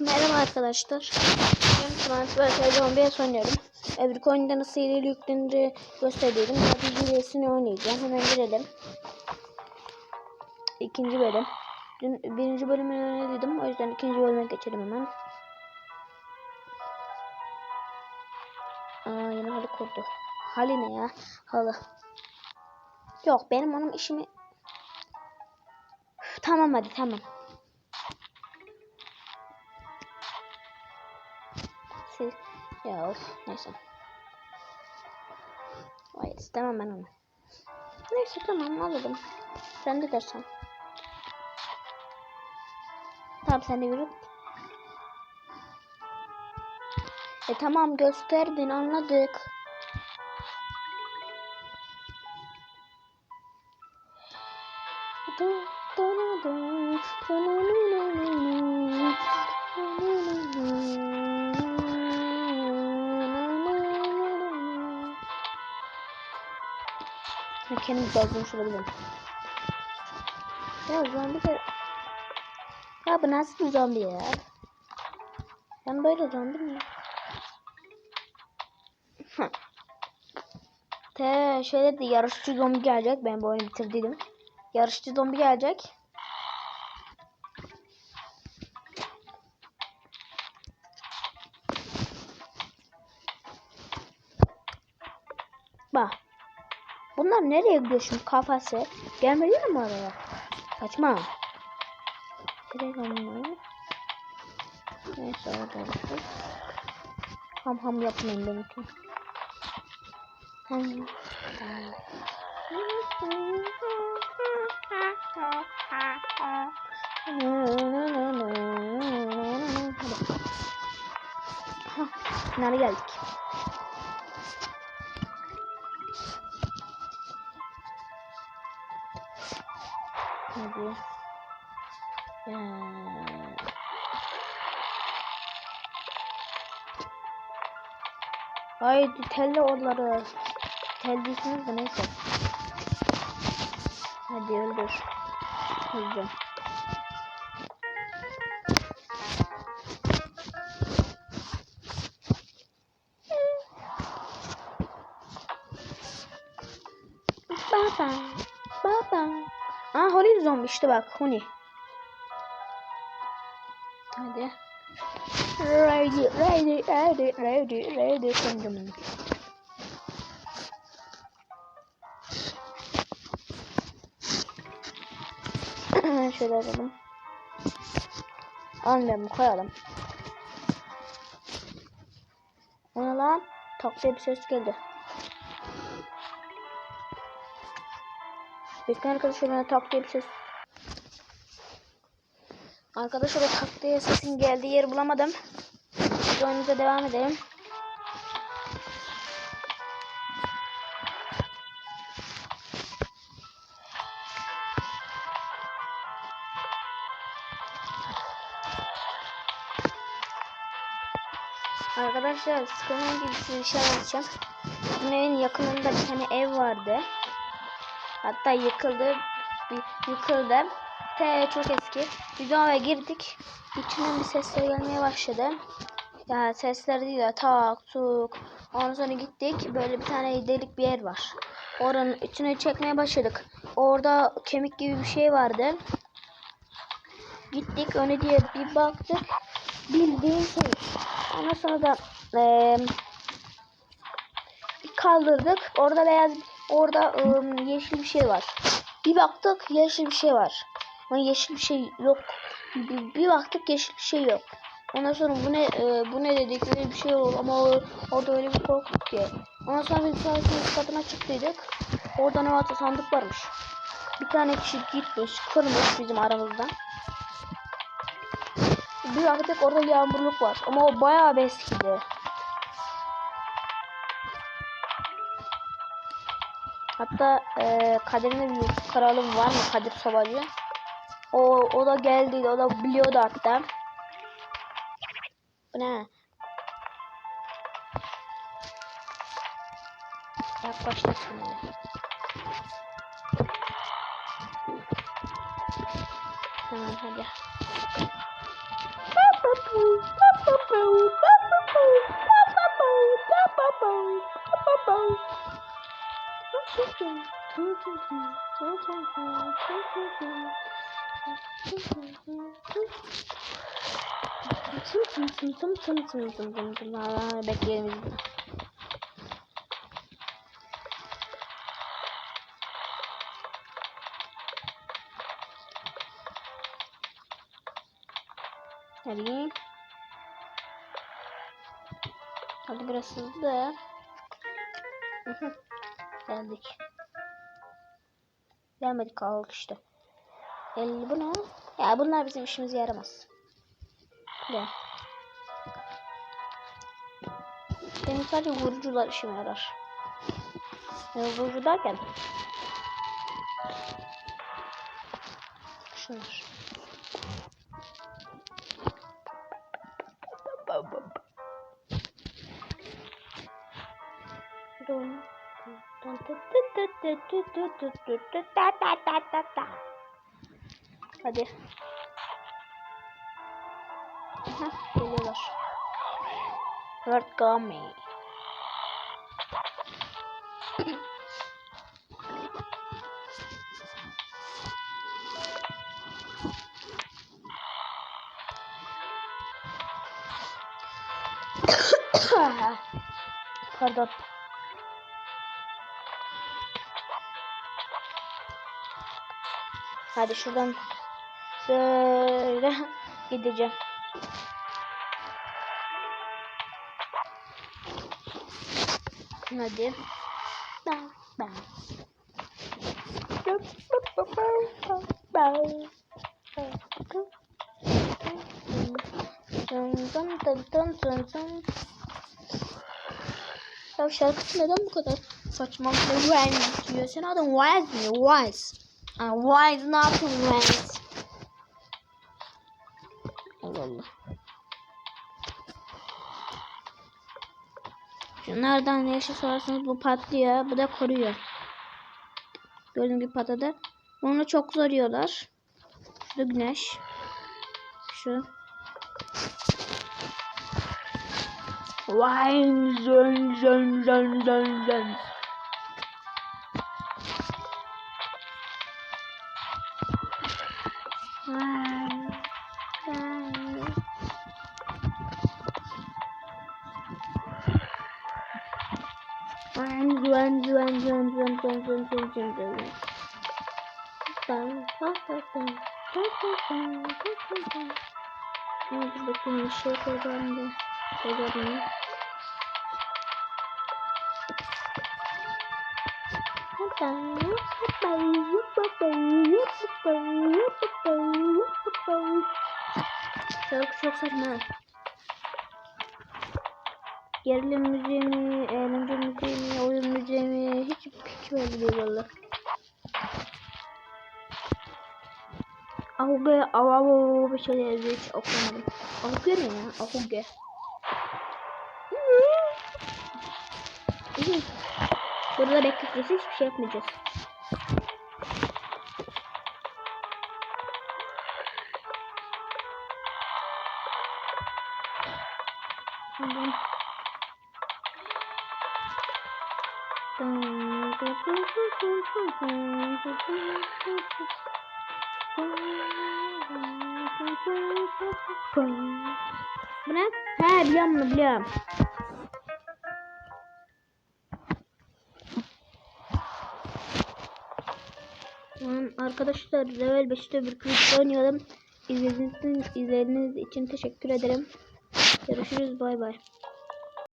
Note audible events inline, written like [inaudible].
Merhaba arkadaşlar. Ben Smart vs Zombi'ye oynuyorum. Öbür oyunda nasıl hileli yüklenir göstereyim. Hadi hilesini oynayacağım. Hemen girelim. İkinci bölüm. Dün birinci bölümünü oynadıydım. O yüzden ikinci bölüme geçelim hemen. Aa yine halı kurdu. Halı ne ya? Halı. Yok benim onun işimi... Tamam hadi tamam. Ya of neyse. Hayır istemem ben onu. Neyse tamam alalım. Sen de dersen. Tamam sen de yürü. E tamam gösterdin anladık. Ben kendim bozmuş olabilirim. Ya zombi de... Ya bu nasıl bir zombi ya? Ben böyle zombi mi? Te şöyle de yarışçı zombi gelecek. Ben bu oyunu bitirdim. Yarışçı zombi gelecek. Bak. Bunlar nereye gidiyor şimdi kafası? Gelmeliler mi oraya? Kaçma. Direkt onlar. Neyse orada olsun. Ham ham yapmayın. Ham. Hadi. Nereye geldik? Haydi telle onları. Tel değilsiniz de neyse. Hadi öldür. Hızlı. Baba. Baba. Aa Honey zombi işte bak Honey. Ready, ready, ready, ready, ready. Kendim. [clears throat] Şöyle alalım. Almayalım koyalım. Ona lan tak bir ses geldi. Bekle arkadaşlar bana tak bir ses. Arkadaşlar o tak diye sesin geldiği yeri bulamadım. Biz oyunumuza devam edelim. Arkadaşlar sıkılmayın gibi size bir şey anlatacağım. Bizim evin yakınında bir tane ev vardı. Hatta yıkıldı. Yıkıldı. Te çok eski. Biz eve girdik. İçinden bir sesler gelmeye başladı. Ya sesler değil ya tak tuk. Ondan sonra gittik. Böyle bir tane delik bir yer var. Oranın içine çekmeye başladık. Orada kemik gibi bir şey vardı. Gittik öne diye bir baktık. Bildiğin şey. Ondan sonra da bir kaldırdık. Orada beyaz orada ıı, yeşil bir şey var. Bir baktık yeşil bir şey var. Ama yeşil bir şey yok. Bir, bir baktık yeşil bir şey yok. Ondan sonra bu ne e, bu ne dedik öyle bir şey olur ama o, orada öyle bir korktuk ki. Ondan sonra biz tuvaletinin katına çıktıydık. Orada ne varsa sandık varmış. Bir tane kişi gitmiş kırmış bizim aramızdan. Bir baktık orada yağmurluk var ama o bayağı bir eskidi. Hatta e, Kadir'in bir kanalı var mı Kadir Sabacı? O, o da geldi. O da biliyordu hatta. Bu ne? Yaklaştık şimdi. Hemen hadi. Bekleyelim biz bunu. Hadi. Hadi biraz hızlı. Hı hı. Geldik. Gelmedik kaldık işte. El bu ne? Ya bunlar bizim işimize yaramaz. Gel. Benim sadece vurucular işime yarar. Yani vurucu derken şunlar. Dun, dun, dun, dun, dun, dun, dun, da, da, da, da, da. Hadi. Aha, geliyorlar. Word coming. Pardon. Hadi şuradan Şöyle gideceğim. Hadi. Bye bye. Ya şarkısı neden bu kadar saçma? Wise diyor. Sen adam Wise mi? Wise. Wise ne yapıyorsun Wise? Şunlardan ne işe sorarsanız bu patlıyor. Bu da koruyor. Gördüğüm gibi patladı. Onu çok zor yiyorlar. Güneş. Şu. Wine zön zön zön zön zön. Wine, wine, wine, wine, wine, wine, wine, wine, wine. Bam, bam, bam, bam, bam, bam, bam, bam, bam. Hadi bakayım bir şey kazandı. Kazandı. Şarkı çok saçma. Gerilim müziği mi, eğlence müziği mi, oyun müziği mi hiç, hiç belli değil valla. Ahuge, avavu bir şey yazıyor hiç okumadım. Ahuge ne ya? Ahuge. Burada bekletiyoruz hiçbir şey yapmayacağız. Tamam. Bu ne? He biliyorum bunu biliyorum. Tamam arkadaşlar level 5'te bir klip oynayalım. İzlediğiniz izlediğiniz için teşekkür ederim. Görüşürüz bay bay.